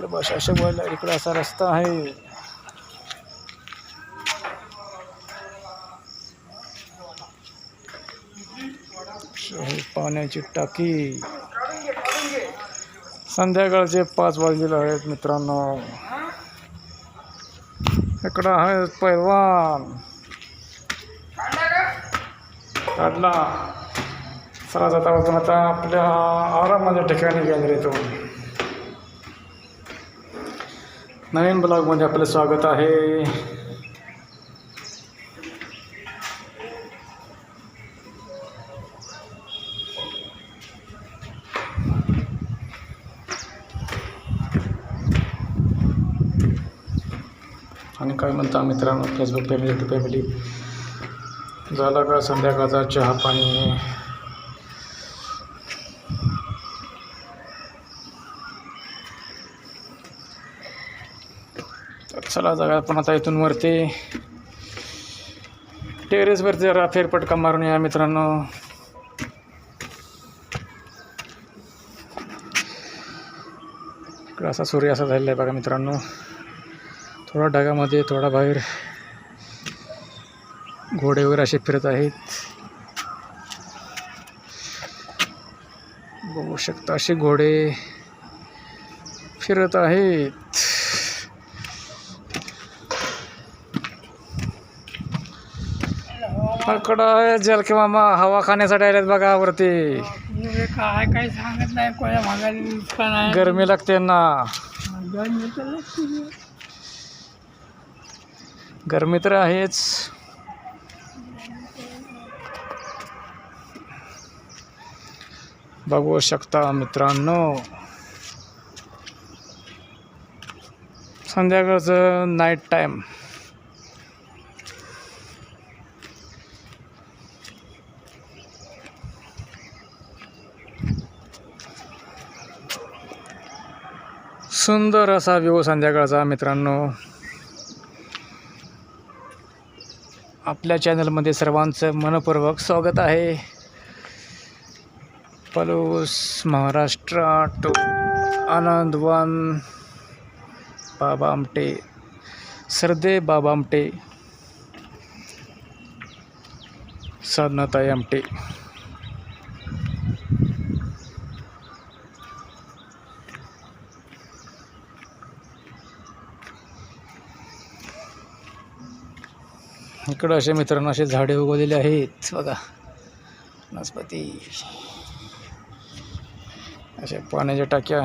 इकडे बस अशा वायला इकडे असा रस्ता आहे. पाण्याची टाकी. संध्याकाळचे पाच वाजलेले आहेत मित्रांनो. इकडं आहे पैलवान. काढला. चला जाता आता आपल्या आरामाच्या ठिकाणी गेले तो. नवीन ब्लॉगमध्ये आपलं स्वागत आहे. आणि काय म्हणता मित्रांनो फेसबुक फॅमिली टू फॅमिली झाला का संध्याकाळचा चहा पाणी? तर चला जाऊया आपण आता इथून वरती टेरेसवरती जरा फेरपटका मारून या मित्रांनो. इकडं असा सूर्य असा झालेला आहे बघा मित्रांनो. थोडा ढगामध्ये थोडा बाहेर घोडे वगैरे असे फिरत आहेत. बघू शकता असे घोडे फिरत आहेत. इकडं आहे जल किंवा मग हवा खाण्यासाठी आलेत बघा वरती. काय काय सांगत नाही कोणा आहे. गरमी लागते ना. गरमी तर लागते. गरमी तर आहेच. बघू शकता मित्रांनो. संध्याकाळचं नाईट टाईम सुंदर असा व्यू संध्याकाळचा मित्रांनो. आपल्या चॅनलमध्ये सर्वांचं मनपूर्वक स्वागत आहे. पलूस महाराष्ट्र टू आनंदवन बाबा आमटे सरदे बाबा आमटे साधनाताई आमटे. इकडं असे मित्रांनो असे झाडे उगवलेले आहेत. बघा वनस्पती. अशा पाण्याच्या टाक्या